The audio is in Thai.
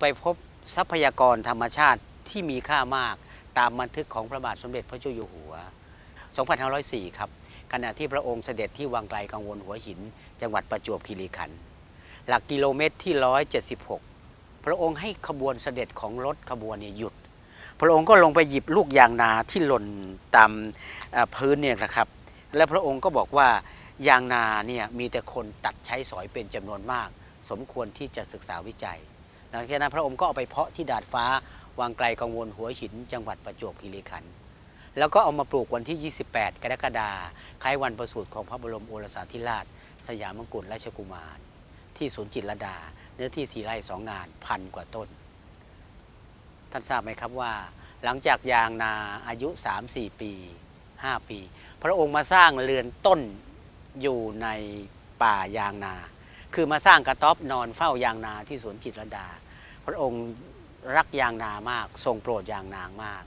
ไปพบทรัพยากรธรรมชาติที่มีค่ามากตามบันทึกของพระบาทสมเด็จพระเจ้าอยู่หัว 2504 ครับขณะที่พระองค์เสด็จที่วังไกลกังวลหัวหิน จังหวัดประจวบคีรีขันธ์หลักกิโลเมตรที่ 176 พระองค์ให้ขบวนเสด็จของรถขบวนเนี่ยหยุด พระองค์ก็ลงไปหยิบลูกยางนาที่หล่นตามพื้นเนี่ยนะครับ และพระองค์ก็บอกว่ายางนาเนี่ยมีแต่คนตัดใช้สอยเป็นจำนวนมาก สมควรที่จะศึกษาวิจัย หลังจากนั้นพระองค์ก็เอาไปเพาะที่ดาดฟ้าวางไกลกังวลหัวหิน จังหวัดประจวบคีรีขันธ์แล้วก็เอามาปลูกวันที่ 28 กรกฎาคมคล้ายวันประสูติของพระบรมโอรสาธิราช สยามมงกุฎราชกุมาร ที่สวนจิตรลดา เนื้อที่สี่ไร่สองงานพันกว่าต้น ท่านทราบไหมครับว่า หลังจากยางนาอายุ 3-4 ปี 5 ปี พระองค์มาสร้างเรือนต้นอยู่ในป่ายางนา คือมาสร้างกระต๊อบนอนเฝ้ายางนาที่สวนจิตรดา พระองค์รักยางนามาก ทรงโปรดยางนางมาก